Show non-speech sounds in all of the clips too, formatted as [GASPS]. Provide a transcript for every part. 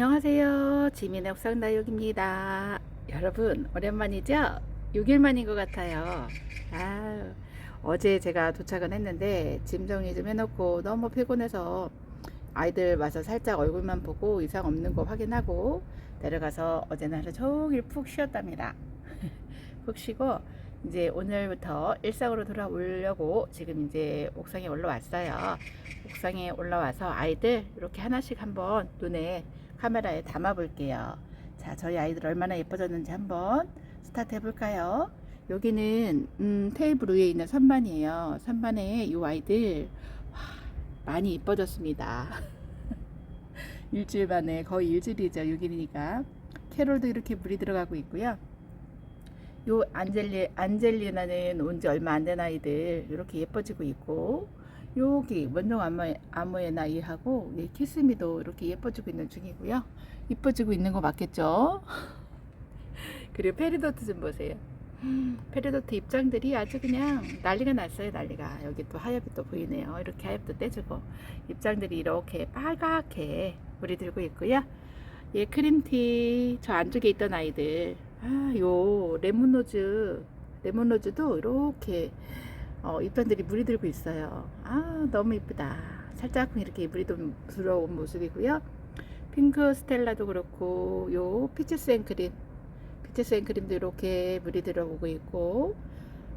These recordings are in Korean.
안녕하세요. 지민의 옥상다육입니다. 여러분, 오랜만이죠? 6일 만인 것 같아요. 아, 어제 제가 도착은 했는데, 짐 정리 좀 해놓고 너무 피곤해서 아이들 와서 살짝 얼굴만 보고 이상 없는 거 확인하고 내려가서 어제는 하루 종일 푹 쉬었답니다. [LAUGHS] 푹 쉬고, 이제 오늘부터 일상으로 돌아오려고 지금 이제 옥상에 올라왔어요. 옥상에 올라와서 아이들 이렇게 하나씩 한번 눈에 카메라에 담아 볼게요. 자, 저희 아이들 얼마나 예뻐졌는지 한번 스타트 해볼까요? 여기는 음, 테이블 위에 있는 선반이에요. 선반에 이 아이들 와, 많이 이뻐졌습니다. [LAUGHS] 일주일 만에 거의 일주일이죠. 6일이니까 캐롤도 이렇게 물이 들어가고 있고요. 요 안젤리 안젤리나는 온 지 얼마 안 된 아이들 이렇게 예뻐지고 있고 여기 원종 암호, 암호의 나이하고 이 키스미도 이렇게 예뻐지고 있는 중이고요. 예뻐지고 있는 거 맞겠죠? [LAUGHS] 그리고 페리도트 좀 보세요. 페리도트 입장들이 아주 그냥 난리가 났어요, 난리가. 여기 또 하엽이 또 보이네요. 이렇게 하엽도 떼주고 입장들이 이렇게 빨갛게 물이 들고 있고요. 예, 크림티 저 안쪽에 있던 아이들 아, 요 레몬로즈 레몬로즈도 이렇게 어, 잎단들이 물이 들고 있어요. 아, 너무 이쁘다. 살짝 이렇게 물이 좀 들어온 모습이고요. 핑크 스텔라도 그렇고, 요 피치스 앤크림, 피치스 앤크림도 이렇게 물이 들어오고 있고,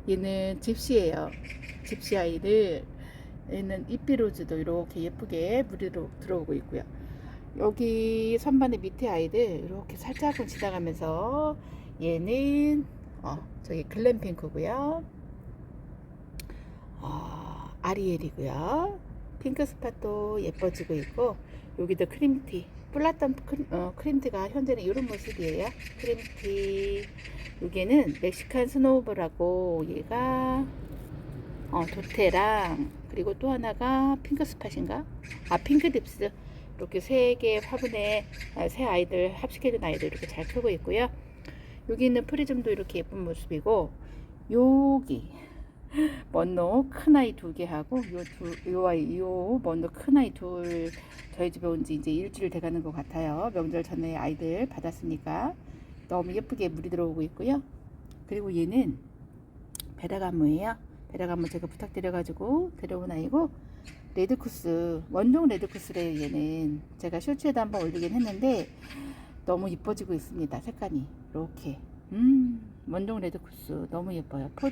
얘는 집시예요. 집시 아이들. 얘는 잎비로즈도 이렇게 예쁘게 물이 들어- 들어오고 있고요. 여기 선반의 밑에 아이들 이렇게 살짝은 지나가면서 얘는 어, 저기 글램핑크고요. 어, 아리엘이고요. 핑크 스팟도 예뻐지고 있고 여기도 크림티 플랐던 크림, 어, 크림티가 현재는 이런 모습이에요. 크림티 여기는 멕시칸 스노우볼하고 얘가 어, 도테랑 그리고 또 하나가 핑크 스팟인가? 아 핑크 딥스 이렇게 세개 화분에 아, 새 아이들 합식해준 아이들 이렇게 잘 크고 있고요. 여기 있는 프리즘도 이렇게 예쁜 모습이고 여기 먼노 큰 아이 두 개 하고 요두요 아이 요 먼노 큰 아이 둘 저희 집에 온 지 이제 일주일 돼가는 것 같아요. 명절 전에 아이들 받았으니까 너무 예쁘게 물이 들어오고 있고요. 그리고 얘는 베라가무예요. 베라가무 제가 부탁드려가지고 데려온 아이고 레드쿠스 원종 레드쿠스래요. 얘는 제가 쇼츠에도 한번 올리긴 했는데 너무 이뻐지고 있습니다. 색감이 이렇게 음 원종 레드쿠스 너무 예뻐요. 포,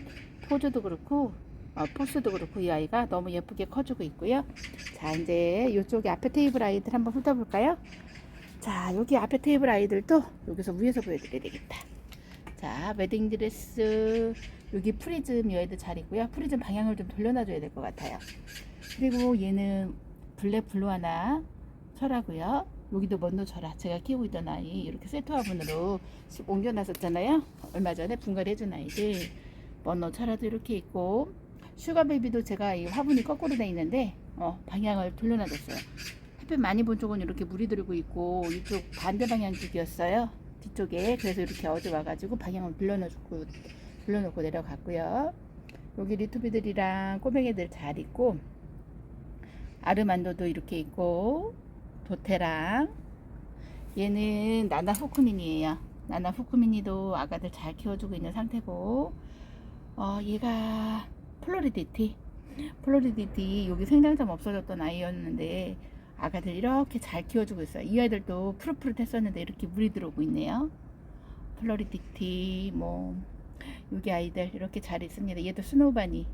포즈도 그렇고 어, 포스도 그렇고 이 아이가 너무 예쁘게 커지고 있고요. 자 이제 이쪽에 앞에 테이블 아이들 한번 훑어볼까요? 자 여기 앞에 테이블 아이들도 여기서 위에서 보여드려야 되겠다. 자 웨딩 드레스 여기 프리즘 이 아이들 자리고요. 프리즘 방향을 좀 돌려놔줘야 될 것 같아요. 그리고 얘는 블랙 블루 하나 철하고요. 여기도 먼노 철아 제가 키우고 있던 아이 이렇게 세트 화분으로 씩 옮겨놨었잖아요. 얼마 전에 분갈이 해준 아이들 먼노 철아도 이렇게 있고 슈가 베이비도 제가 이 화분이 거꾸로 돼 있는데 어, 방향을 돌려놔줬어요. 햇빛 많이 본 쪽은 이렇게 물이 들고 있고 이쪽 반대 방향 쪽이었어요. 뒤쪽에 그래서 이렇게 어제 와가지고 방향을 돌려놓고 돌려놓고 내려갔고요. 여기 리투비들이랑 꼬맹이들 잘 있고 아르만도도 이렇게 있고 도테랑 얘는 나나 후쿠민이에요. 나나 후쿠민이도 아가들 잘 키워주고 있는 상태고 어 얘가 플로리디티 플로리디티 여기 생장점 없어졌던 아이였는데 아가들 이렇게 잘 키워주고 있어요. 이 아이들도 푸릇푸릇했었는데 이렇게 물이 들어오고 있네요. 플로리디티 뭐 여기 아이들 이렇게 잘 있습니다. 얘도 스노우바니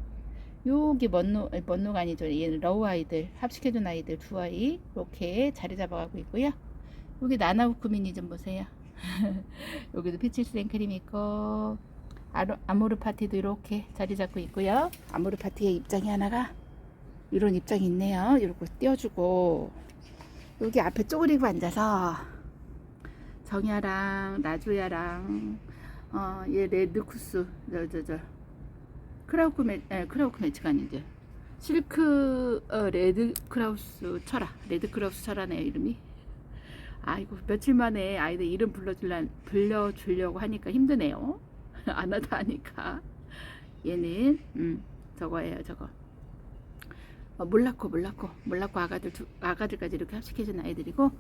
여기 먼노 먼노가 아니죠. 얘는 러우 아이들 합식해준 아이들 두 아이 이렇게 자리 잡아가고 있고요. 여기 나나우쿠미니 좀 보세요. [LAUGHS] 여기도 피치스 생크림 있고 아모르 파티도 이렇게 자리 잡고 있고요. 아모르 파티의 입장이 하나가 이런 입장이 있네요. 이렇게 띄워주고 여기 앞에 쪼그리고 앉아서 정야랑 나주야랑 어, 얘 레드쿠스 저저저 크라우크 매 에, 크라우크 매치가 아니죠. 실크 어, 레드 크라우스 철아 레드 크라우스 철아네요 이름이. 아이고 며칠 만에 아이들 이름 불러줄라 불러주려고 하니까 힘드네요. [LAUGHS] 안 하다 하니까 얘는 음 저거예요 저거. 어, 몰라코 몰라코 몰라코 아가들 두, 아가들까지 이렇게 합식해준 아이들이고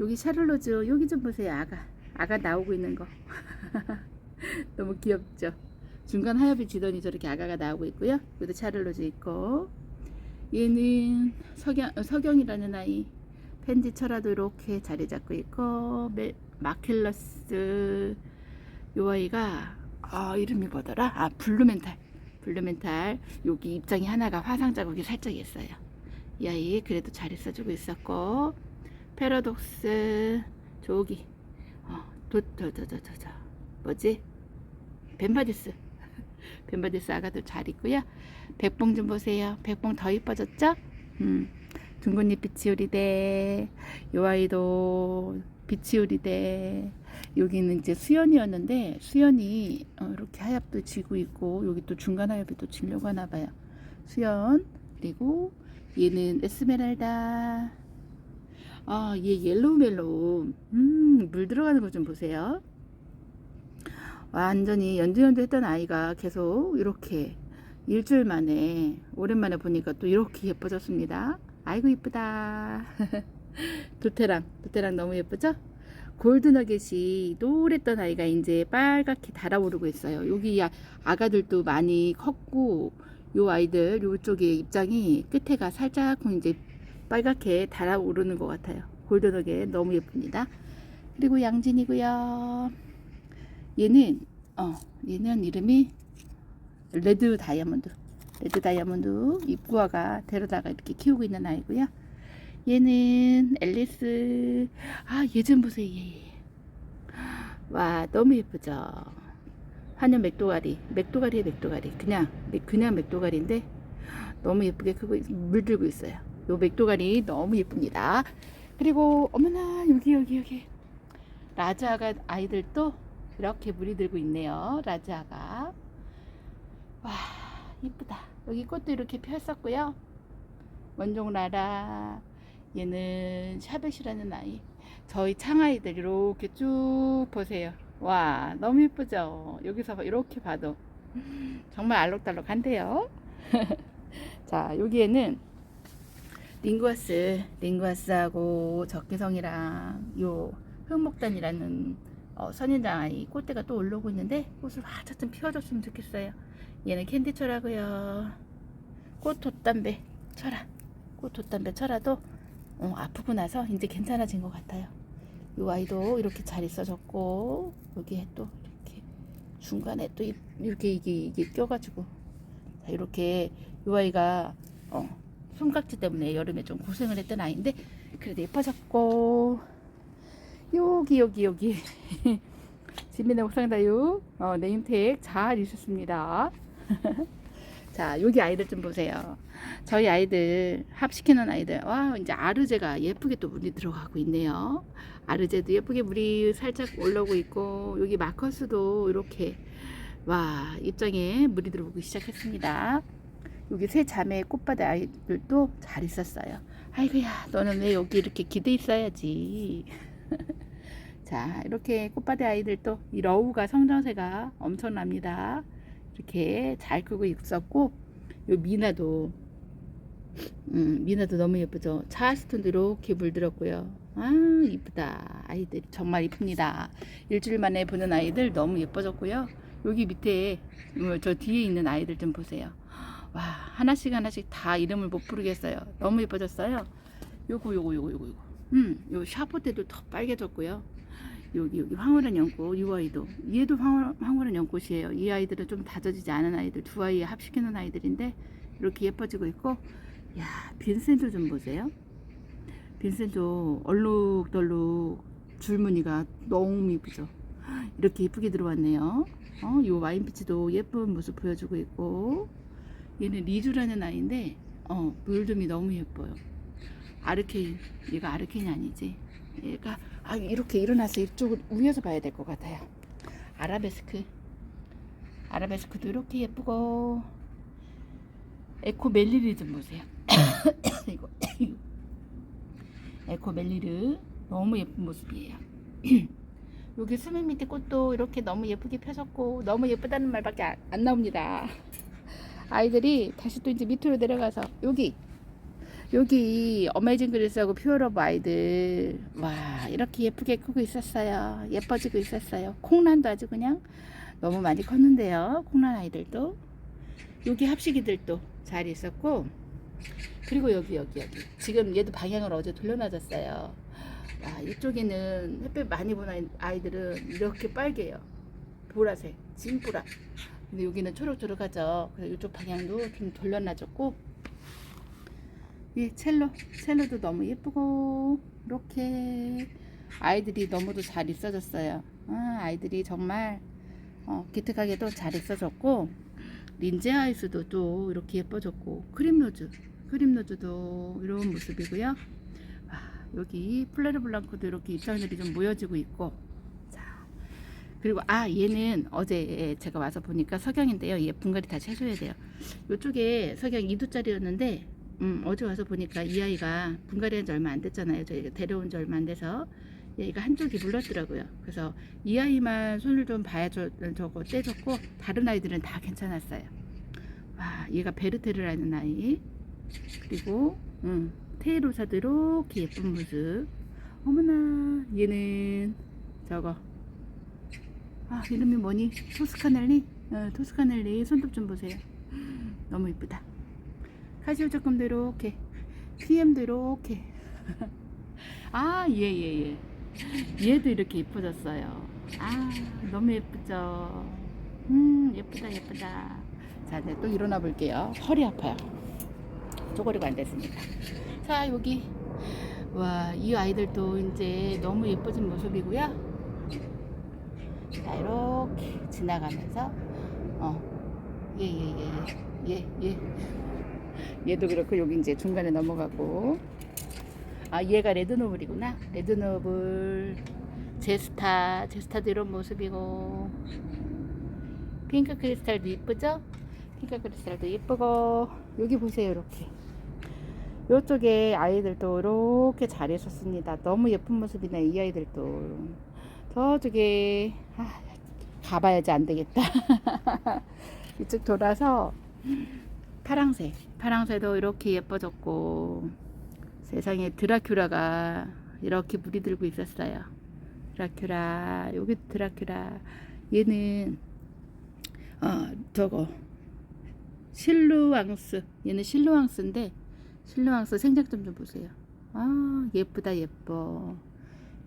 여기 샤를로즈 여기 좀 보세요 아가 아가 나오고 있는 거 [LAUGHS] 너무 귀엽죠 중간 하엽이 지더니 저렇게 아가가 나오고 있고요. 여기도 샤를로즈 있고. 얘는 석영, 어, 석영이라는 아이. 펜지 철화도 이렇게 자리 잡고 있고 메, 마킬러스. 요 아이가 아 이름이 뭐더라? 아 블루멘탈. 블루멘탈. 여기 입장이 하나가 화상 자국이 살짝 있어요. 이 아이 그래도 잘 있어주고 있었고. 패러독스. 저기. 어, 어도저저저저 뭐지? 벤바디스 벤바디스 아가도 잘 있고요. 백봉 좀 보세요. 백봉 더 이뻐졌죠? 음 둥근잎 비치우리대. 요 아이도 비치우리대. 여기는 이제 수연이었는데 수연이 어, 이렇게 하얗도 지고 있고 여기 또 중간 하엽이 또 지려고 하나 봐요. 수연 그리고 얘는 에스메랄다. 아, 얘 옐로우 멜로우. 음, 물 들어가는 거 좀 보세요. 완전히 연두연두 했던 아이가 계속 이렇게 일주일 만에, 오랜만에 보니까 또 이렇게 예뻐졌습니다. 아이고, 이쁘다. [LAUGHS] 도테랑, 도테랑 너무 예쁘죠? 골드너겟이 노랬던 아이가 이제 빨갛게 달아오르고 있어요. 여기 아, 아가들도 많이 컸고, 요 아이들, 요쪽에 입장이 끝에가 살짝 이제 빨갛게 달아오르는 것 같아요. 골든하게 너무 예쁩니다. 그리고 양진이고요. 얘는 어 얘는 이름이 레드 다이아몬드. 레드 다이아몬드 입구화가 데려다가 이렇게 키우고 있는 아이고요. 얘는 앨리스. 아 얘 좀 보세요. 얘. 와 너무 예쁘죠. 하늘 맥도가리, 맥도가리의 맥도가리. 그냥 그냥 맥도가리인데 너무 예쁘게 크고 물들고 있어요. 요 맥도가리 너무 예쁩니다. 그리고 어머나 여기 여기 여기 라자가 아이들도 이렇게 물이 들고 있네요. 라자가 와 이쁘다. 여기 꽃도 이렇게 폈었고요. 원종 라라 얘는 샤벳이라는 아이. 저희 창아이들 이렇게 쭉 보세요. 와 너무 예쁘죠. 여기서 이렇게 봐도 정말 알록달록한데요. [LAUGHS] 자 여기에는 링구아스, 링구아스하고 적개성이랑 요 흑목단이라는 어, 선인장 아이 꽃대가 또 올라오고 있는데 꽃을 활짝 좀 피워줬으면 좋겠어요. 얘는 캔디 철하고요. 꽃 돛담배 철아, 꽃 돛담배 철아도 어, 아프고 나서 이제 괜찮아진 것 같아요. 요 아이도 이렇게 잘 있어졌고 여기에 또 이렇게 중간에 또 이- 이렇게 이게 이게 껴가지고 자, 이렇게 요 아이가 어, 손깍지 때문에 여름에 좀 고생을 했던 아이인데 그래도 예뻐졌고 여기 여기 여기. 지민의 옥상다육 어, 네임택 잘 있었습니다. [LAUGHS] 자 여기 아이들 좀 보세요. 저희 아이들 합시키는 아이들. 와 이제 아르제가 예쁘게 또 물이 들어가고 있네요. 아르제도 예쁘게 물이 살짝 올라오고 있고 여기 마커스도 이렇게 와 입장에 물이 들어오기 시작했습니다. 여기 새 자매 꽃바다 아이들도 잘 있었어요. 아이고야, 너는 왜 여기 이렇게 기대 있어야지. [LAUGHS] 자, 이렇게 꽃바다 아이들도 이 러우가 성장세가 엄청납니다. 이렇게 잘 크고 있었고, 요 미나도, 음, 미나도 너무 예쁘죠. 차스톤도 이렇게 물들었고요. 아, 이쁘다. 아이들 정말 이쁩니다. 일주일 만에 보는 아이들 너무 예뻐졌고요. 여기 밑에 어, 저 뒤에 있는 아이들 좀 보세요. 와 하나씩 하나씩 다 이름을 못 부르겠어요. 너무 예뻐졌어요. 요거 요거 요거 요거 요거. 음, 요 샤프 때도 더 빨개졌고요. 여기 여기 황홀한 연꽃 이 아이도 얘도 황홀, 황홀한 연꽃이에요. 이 아이들은 좀 다져지지 않은 아이들 두 아이 합시키는 아이들인데 이렇게 예뻐지고 있고 야 빈센조 좀 보세요. 빈센조 얼룩덜룩 줄무늬가 너무 예쁘죠. 이렇게 예쁘게 들어왔네요. 어, 요 와인피치도 예쁜 모습 보여주고 있고 얘는 리주라는 아이인데 어, 물듬이 너무 예뻐요. 아르케인 얘가 아르케인이 아니지. 얘가 아 이렇게 일어나서 이쪽을 위에서 봐야 될 것 같아요. 아라베스크 아라베스크도 이렇게 예쁘고 에코 멜리르 좀 보세요. [COUGHS] 이거 [COUGHS] 에코 멜리르 너무 예쁜 모습이에요. [COUGHS] 여기 수면 밑에 꽃도 이렇게 너무 예쁘게 펴졌고 너무 예쁘다는 말밖에 안, 안 나옵니다. 아이들이 다시 또 이제 밑으로 내려가서 여기 여기 어메이징 그리스하고 퓨어러브 아이들. 와 이렇게 예쁘게 크고 있었어요. 예뻐지고 있었어요. 콩란도 아주 그냥 너무 많이 컸는데요. 콩란 아이들도. 여기 합식이들도 잘 있었고 그리고 여기 여기 여기. 지금 얘도 방향을 어제 돌려놔줬어요. 와 이쪽에는 햇빛 많이 보는 아이들은 이렇게 빨개요. 보라색 진보라. 근데 여기는 초록초록하죠. 그래서 이쪽 방향도 좀 돌려놔줬고 예, 첼로. 첼로도 너무 예쁘고, 이렇게. 아이들이 너무도 잘 있어졌어요. 아, 아이들이 정말, 어, 기특하게도 잘 있어졌고, 린제 아이스도 또 이렇게 예뻐졌고, 크림로즈. 크림로즈도 이런 모습이고요. 아, 여기 플레르 블랑크도 이렇게 입장들이 좀 모여지고 있고, 자. 그리고 아 얘는 어제 제가 와서 보니까 석양인데요. 얘 분갈이 다시 해줘야 돼요. 이쪽에 석양 2두짜리였는데 음, 어제 와서 보니까 이 아이가 분갈이한 지 얼마 안 됐잖아요. 저희가 데려온 지 얼마 안 돼서 얘가 한쪽이 물렀더라고요. 그래서 이 아이만 손을 좀 봐야 저, 저거 떼줬고 다른 아이들은 다 괜찮았어요. 와, 얘가 베르테르라는 아이. 그리고 음, 테이로사도 이렇게 예쁜 모습. 어머나, 얘는 저거. 아, 이름이 뭐니? 토스카넬리? 어, 토스카넬리 손톱 좀 보세요. [GASPS] 너무 이쁘다. 카시오 조금도 이렇게 PM도 이렇게. 아예 예 예. 얘도 이렇게 예뻐졌어요. 아 너무 예쁘죠? 음 예쁘다 예쁘다. 자 이제 또 일어나 볼게요. 허리 아파요. 쪼그리고 앉았습니다. 자 여기. 와 이 아이들도 이제 너무 예뻐진 모습이고요. 자 이렇게 지나가면서 어 예 예 예. 예 예 얘도 그렇고 여기 이제 중간에 넘어가고. 아 얘가 레드노블이구나. 레드노블. 제스타. 제스타도 이런 모습이고. 핑크 크리스탈도 이쁘죠? 핑크 크리스탈도 예쁘고. 여기 보세요 이렇게. 이쪽에 아이들도 이렇게 잘 있었습니다. 너무 예쁜 모습이네 이 아이들도. 저쪽에. 아, 가봐야지 안 되겠다. [LAUGHS] 이쪽 돌아서 파랑새. 파랑새도 이렇게 예뻐졌고 세상에 드라큘라가 이렇게 물이 들고 있었어요. 드라큘라 여기 드라큘라. 얘는 어 저거. 실루왕스. 얘는 실루왕스인데 실루왕스 생장점 좀 보세요. 아 예쁘다 예뻐.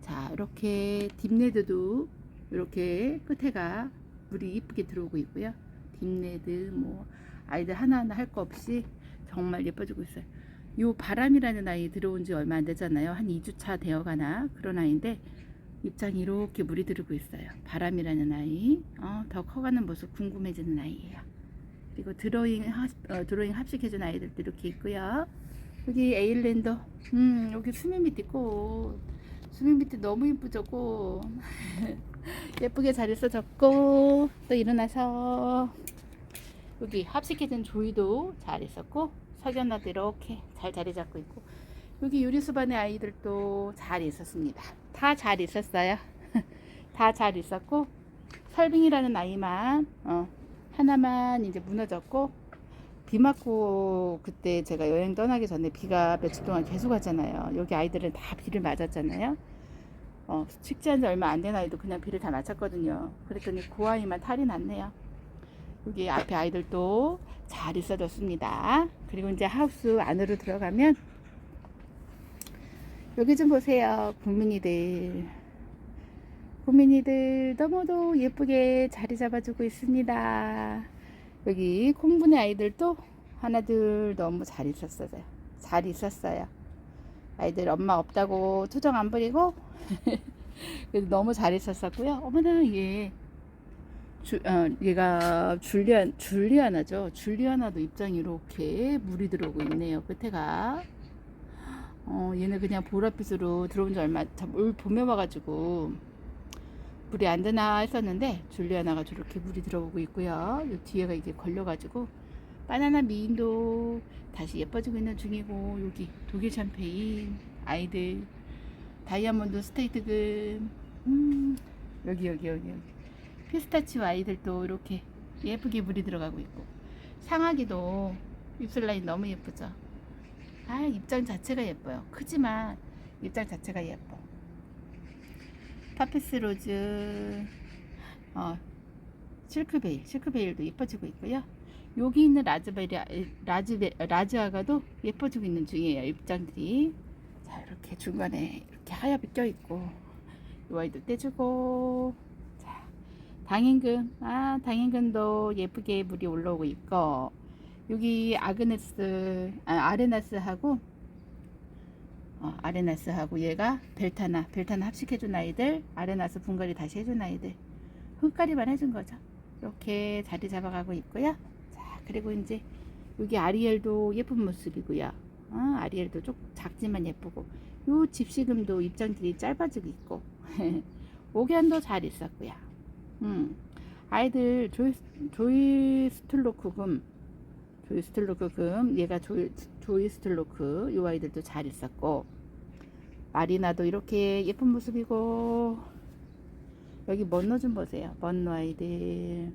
자 이렇게 딥레드도 이렇게 끝에가 물이 이쁘게 들어오고 있고요. 딥레드 뭐 아이들 하나하나 할 거 없이 정말 예뻐지고 있어요. 요 바람이라는 아이 들어온 지 얼마 안 되잖아요. 한 2주차 되어 가나 그런 아이인데 입장이 이렇게 물이 들고 있어요. 바람이라는 아이. 어, 더 커가는 모습 궁금해지는 아이예요. 그리고 드로잉, 합, 어, 드로잉 합식해준 아이들도 이렇게 있고요. 여기 에일랜더. 음, 여기 수면 밑에 꽃. 수면 밑에 너무 예쁘죠, 꽃. [LAUGHS] 예쁘게 잘 있어 졌고, 또 일어나서 여기 합식해진 조이도 잘 있었고 석연나도 이렇게 잘 자리 잡고 있고 여기 유리수반의 아이들도 잘 있었습니다. 다 잘 있었어요. [LAUGHS] 다 잘 있었고 설빙이라는 아이만 어, 하나만 이제 무너졌고 비 맞고 그때 제가 여행 떠나기 전에 비가 며칠 동안 계속 왔잖아요. 여기 아이들은 다 비를 맞았잖아요. 어, 식지한 지 얼마 안 된 아이도 그냥 비를 다 맞았거든요. 그랬더니 그 아이만 탈이 났네요. 여기 앞에 아이들도 잘 있어졌습니다. 그리고 이제 하우스 안으로 들어가면 여기 좀 보세요. 국민이들. 국민이들 너무도 예쁘게 자리 잡아주고 있습니다. 여기 콩분의 아이들도 하나둘 너무 잘 있었어요. 잘 있었어요. 아이들 엄마 없다고 투정 안 부리고 [LAUGHS] 너무 잘 있었었고요. 어머나 얘 주, 어, 얘가 줄리안, 줄리아나죠. 줄리아나도 입장이 이렇게 물이 들어오고 있네요. 끝에가. 어, 얘는 그냥 보랏빛으로 들어온 지 얼마, 올 봄에 와가지고 물이 안 드나 했었는데 줄리아나가 저렇게 물이 들어오고 있고요. 요 뒤에가 이게 걸려가지고 바나나 미인도 다시 예뻐지고 있는 중이고 여기 독일 샴페인 아이들 다이아몬드 스테이트금 음, 여기 여기 여기 여기 피스타치오 아이들도 이렇게 예쁘게 물이 들어가고 있고 상하기도 입술 라인 너무 예쁘죠 아 입장 자체가 예뻐요. 크지만 입장 자체가 예뻐. 파피스 로즈, 어, 실크베일, 실크베일도 예뻐지고 있고요. 여기 있는 라즈베리, 라즈베, 라즈아가도 예뻐지고 있는 중이에요. 입장들이. 자, 이렇게 중간에 이렇게 하얗게 껴있고, 이 아이도 떼주고, 자, 당인근, 아, 당인근도 예쁘게 물이 올라오고 있고, 여기 아그네스, 아, 아레나스하고, 어, 아레나스하고 얘가 벨타나, 벨타나 합식해준 아이들, 아레나스 분갈이 다시 해준 아이들, 흙가리만 해준 거죠. 이렇게 자리 잡아가고 있고요. 자, 그리고 이제 여기 아리엘도 예쁜 모습이고요. 어, 아리엘도 좀 작지만 예쁘고, 요 집시금도 입장들이 짧아지고 있고, [LAUGHS] 오견도 잘 있었고요. 음, 아이들 조이, 조이 스툴로크금, 조이 스툴로크금, 얘가 조이, 조이 스툴로크, 요 아이들도 잘 있었고, 마리나도 이렇게 예쁜 모습이고, 여기 먼너 좀 보세요. 먼너 아이들.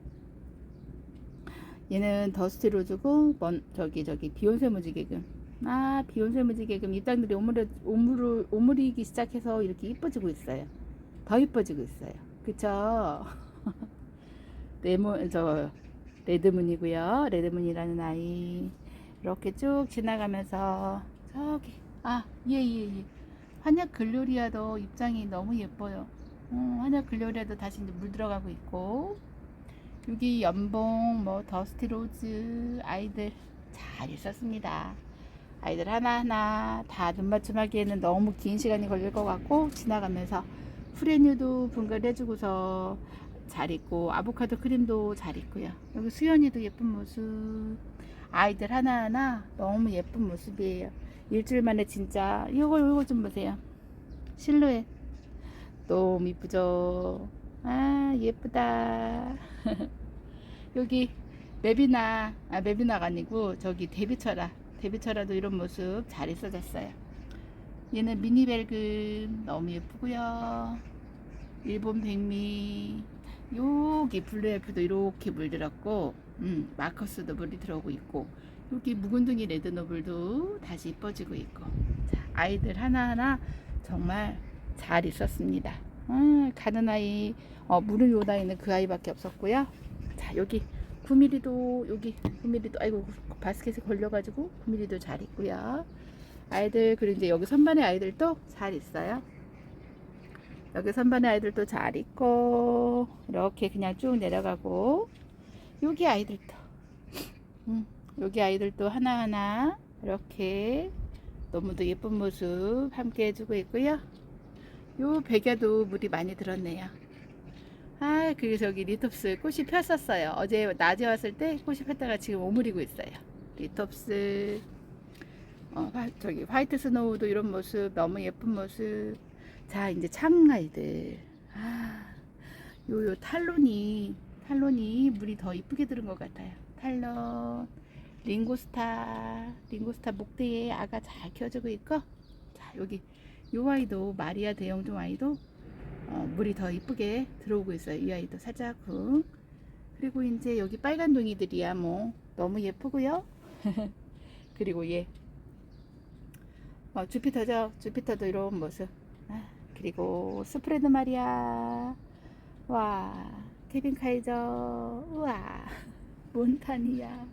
얘는 더스티 로즈고, 먼, 저기, 저기, 비욘세 무지개금. 아, 비욘세 무지개금 입장들이 오므려, 오므르, 오므리기 시작해서 이렇게 이뻐지고 있어요. 더 이뻐지고 있어요. 그쵸? 레몬, [LAUGHS] 저, 레드문이고요. 레드문이라는 아이. 이렇게 쭉 지나가면서, 저기, 아, 예, 예, 예. 한약 글로리아도 입장이 너무 예뻐요. 음, 한약 글로리아도 다시 이제 물 들어가고 있고, 여기 연봉, 뭐, 더스티 로즈, 아이들 잘 있었습니다. 아이들 하나하나 다 눈맞춤하기에는 너무 긴 시간이 걸릴 것 같고, 지나가면서 프레뉴도 분갈해주고서 잘 있고, 아보카도 크림도 잘 있고요. 여기 수연이도 예쁜 모습, 아이들 하나하나 너무 예쁜 모습이에요. 일주일 만에 진짜, 이거, 이거 좀 보세요. 실루엣. 너무 이쁘죠? 아, 예쁘다. [LAUGHS] 여기 메비나, 아, 메비나가 아니고 저기 데비처라. 데비처라도 이런 모습 잘 있어졌어요. 얘는 미니벨금 너무 예쁘고요. 일본 백미. 여기 블루엘프도 이렇게 물들었고, 음, 마커스도 물이 들어오고 있고, 여기 묵은둥이 레드노블도 다시 이뻐지고 있고, 자, 아이들 하나하나 정말 잘 있었습니다. 음, 가는 아이, 어, 물을 요다 있는 그 아이밖에 없었고요. 자, 여기 9mm도, 여기 9mm도, 아이고, 바스켓에 걸려가지고 9mm도 잘 있고요. 아이들, 그리고 이제 여기 선반의 아이들도 잘 있어요. 여기 선반의 아이들도 잘 있고, 이렇게 그냥 쭉 내려가고, 여기 아이들도, 음, 여기 아이들도 하나하나 이렇게 너무도 예쁜 모습 함께 해주고 있고요. 요 백야도 물이 많이 들었네요. 아, 그래서 여기 리톱스 꽃이 폈었어요. 어제 낮에 왔을 때 꽃이 폈다가 지금 오므리고 있어요. 리톱스, 어, 화, 저기 화이트 스노우도 이런 모습 너무 예쁜 모습. 자, 이제 창아이들. 아, 요, 요 탈론이, 탈론이 물이 더 이쁘게 들은 것 같아요. 탈론, 링고스타, 링고스타 목대에 아가 잘 키워주고 있고, 자, 여기 요 아이도 마리아 대형종 아이도 어, 물이 더 이쁘게 들어오고 있어요. 이 아이도 살짝 쿵. 그리고 이제 여기 빨간 동이들이야 뭐 너무 예쁘고요. [LAUGHS] 그리고 얘 어, 주피터죠. 주피터도 이런 모습. 아, 그리고 스프레드 마리아. 와, 케빈 카이저. 우와, [LAUGHS] 몬타니아.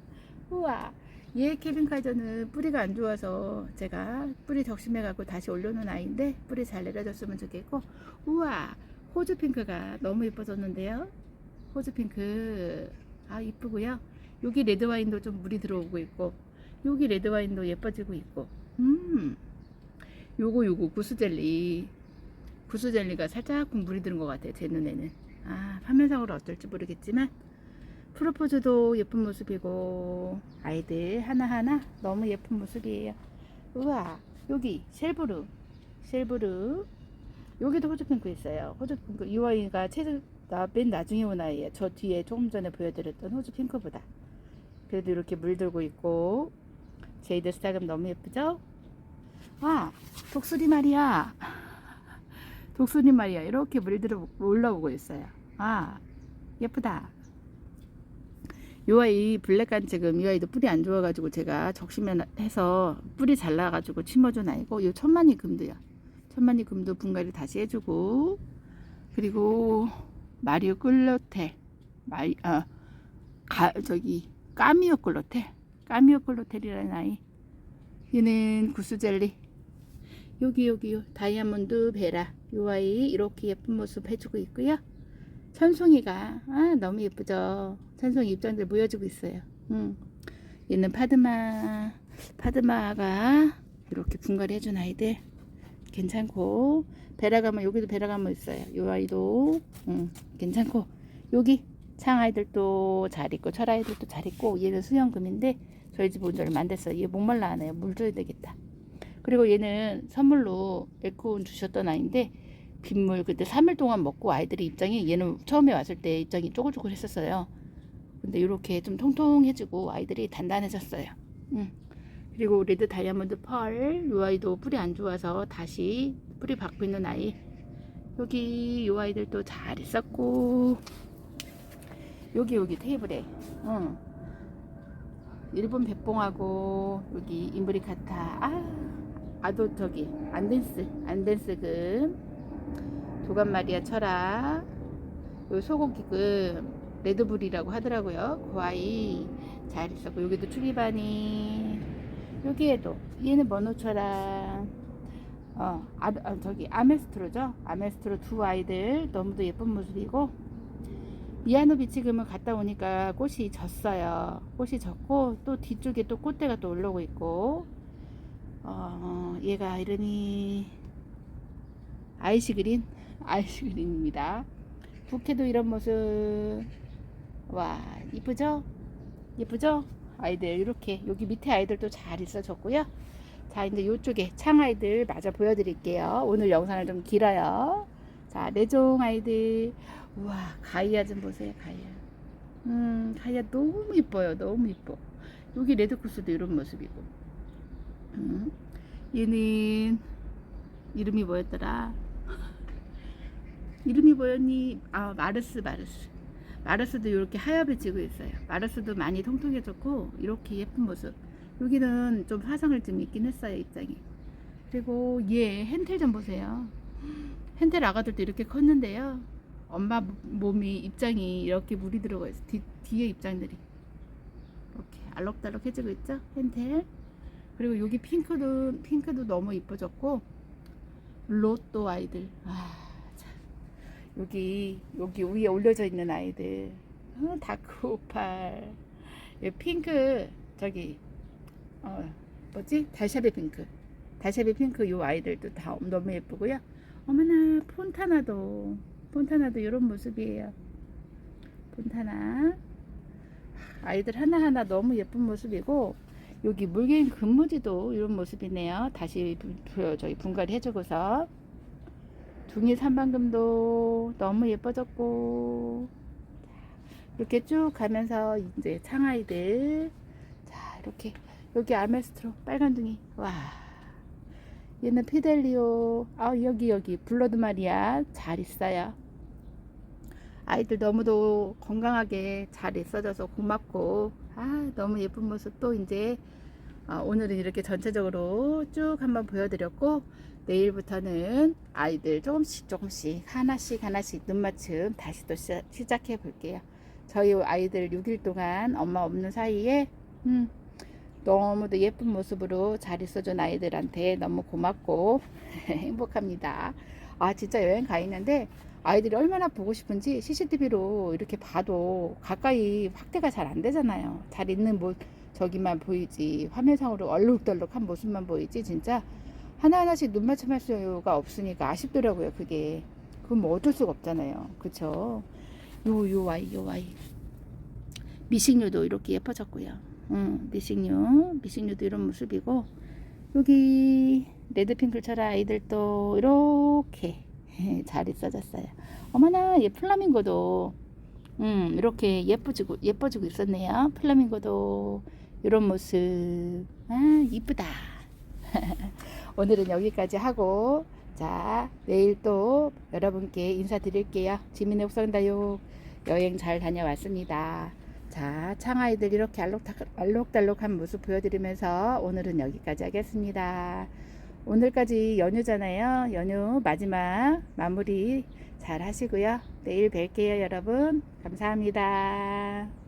우와. 얘 케빈 카이저는 뿌리가 안 좋아서 제가 뿌리 적심해 갖고 다시 올려놓은 아이인데 뿌리 잘 내려줬으면 좋겠고. 우와. 호주 핑크가 너무 예뻐졌는데요. 호주 핑크. 아 이쁘고요. 여기 레드 와인도 좀 물이 들어오고 있고 여기 레드 와인도 예뻐지고 있고. 음. 요거 요거 구스젤리 구스젤리가 살짝 물이 드는 것 같아요 제 눈에는. 아 화면상으로 어떨지 모르겠지만 프로포즈도 예쁜 모습이고 아이들 하나하나 너무 예쁜 모습이에요. 우와 여기 셀브루 셀브루. 여기도 호주핑크 있어요. 호주핑크. 이 아이가 최근 나, 맨 나중에 온 아이예요. 저 뒤에 조금 전에 보여드렸던 호주핑크보다. 그래도 이렇게 물들고 있고 제이드 스타금 너무 예쁘죠? 아 독수리 말이야 독수리 말이야. 이렇게 물들어 올라오고 있어요. 아 예쁘다. 요 아이 블랙간 지금 이 아이도 뿌리 안 좋아가지고 제가 적시면 해서 뿌리 잘라가지고 심어준 아이고 요 천만이 금도요. 천만이 금도 분갈이 다시 해주고 그리고 마리오 끌로텔 마리 아 가, 저기 까미오 끌로텔 까미오 끌로텔이라는 아이. 얘는 구스젤리. 여기 여기 요 다이아몬드 베라 요 아이 이렇게 예쁜 모습 해주고 있고요. 천송이가 아 너무 예쁘죠. 천송이 입장들 모여주고 있어요. 음. 얘는 파드마 파드마가 이렇게 분갈이 해준 아이들. 괜찮고. 베라가모 여기도 베라가모 있어요. 요 아이도. 음, 괜찮고. 여기 창 아이들도 잘 있고 철 아이들도 잘 있고 얘는 수영금인데 저희 집 온 지 얼마 안 됐어요 얘 목말라 하네요. 물 줘야 되겠다 그리고 얘는 선물로 에코온 주셨던 아이인데 빗물 그때 3일 동안 먹고 아이들이 입장이 얘는 처음에 왔을 때 입장이 쪼글쪼글 했었어요. 근데 이렇게 좀 통통해지고 아이들이 단단해졌어요. 음. 그리고 레드 다이아몬드 펄, 요 아이도 뿌리 안 좋아서 다시 뿌리 받고 있는 아이. 여기 요 아이들도 잘 있었고, 여기 여기 테이블에, 응. 일본 백봉하고 여기 인브리카타, 아, 아도 저기 안덴스, 안덴스금. 도감 마리아 철학. 요 소고기금. 레드불이라고 하더라고요. 그 아이 잘 있었고 여기도 추리바니 여기에도 얘는 머노철랑 어 아, 아, 저기 아메스트로죠? 아메스트로 두 아이들 너무도 예쁜 모습이고. 미아노비치금을 갔다 오니까 꽃이 졌어요. 꽃이 졌고 또 뒤쪽에 또 꽃대가 또 올라오고 있고 어 얘가 이름이 아이시그린 [LAUGHS] 아이스크림입니다. 부케도 이런 모습. 와, 이쁘죠? 예쁘죠? 아이들 이렇게 여기 밑에 아이들도 잘 있어졌고요. 자, 이제 이쪽에 창 아이들 마저 보여드릴게요. 오늘 영상을 좀 길어요. 자, 내종 아이들. 우와, 가이아 좀 보세요, 가이아. 음, 가이아 너무 이뻐요. 너무 이뻐. 여기 레드쿠스도 이런 모습이고. 음, 얘는 이름이 뭐였더라? [LAUGHS] 이름이 뭐였니? 아 마르스 마르스. 마르스도 이렇게 하얗게 지고 있어요. 마르스도 많이 통통해졌고 이렇게 예쁜 모습. 여기는 좀 화성을 좀 있긴 했어요 입장이. 그리고 얘 hen텔 좀 보세요. hen텔 아가들도 이렇게 컸는데요. 엄마 몸이 입장이 이렇게 물이 들어가 있어. 뒤, 뒤에 입장들이. 이렇게 알록달록 해지고 있죠? hen텔 그리고 여기 핑크도 핑크도 너무 이뻐졌고 로또 아이들. 아 여기 여기 위에 올려져 있는 아이들. 어, 다크 오팔. 이 핑크 저기 어 뭐지? 달샤베 핑크. 달샤베 핑크 요 아이들도 다 너무 예쁘고요. 어머나 폰타나도. 폰타나도 이런 모습이에요. 폰타나. 아이들 하나하나 너무 예쁜 모습이고 여기 물개인 금무지도 이런 모습이네요. 다시 저희 분갈이 해주고서 둥이 삼방금도 너무 예뻐졌고. 이렇게 쭉 가면서 이제 창아이들. 자 이렇게 여기 아메스트로 빨간 둥이. 와. 얘는 피델리오. 아 여기 여기. 블러드 마리아. 잘 있어요. 아이들 너무도 건강하게 잘 있어져서 고맙고 아 너무 예쁜 모습 또 이제 어, 오늘은 이렇게 전체적으로 쭉 한번 보여드렸고 내일부터는 아이들 조금씩 조금씩 하나씩 하나씩 눈맞춤 다시 또 시작해 볼게요. 저희 아이들 6일 동안 엄마 없는 사이에 음, 너무도 예쁜 모습으로 잘 있어준 아이들한테 너무 고맙고 [LAUGHS] 행복합니다. 아 진짜 여행 가 있는데 아이들이 얼마나 보고 싶은지 CCTV로 이렇게 봐도 가까이 확대가 잘 안 되잖아요. 잘 있는 뭐 저기만 보이지 화면상으로 얼룩덜룩한 모습만 보이지 진짜 하나하나씩 눈 맞춤할 수가 없으니까 아쉽더라고요 그게. 그건 뭐 어쩔 수가 없잖아요. 그쵸? 요요 와이 요 와이. 미식류도 이렇게 예뻐졌고요. 응, 미식류 미식류도 이런 모습이고 여기 레드핑클처럼 아이들도 이렇게 잘 있어졌어요. 어머나 얘 플라밍고도 음, 이렇게 예뻐지고 예뻐지고 있었네요. 플라밍고도. 이런 모습. 아 이쁘다. [LAUGHS] 오늘은 여기까지 하고 자 내일 또 여러분께 인사드릴게요. 지민의 옥상다육 여행 잘 다녀왔습니다. 자, 창아이들 이렇게 알록달, 알록달록한 모습 보여드리면서 오늘은 여기까지 하겠습니다. 오늘까지 연휴잖아요. 연휴 마지막 마무리 잘 하시고요. 내일 뵐게요, 여러분. 감사합니다.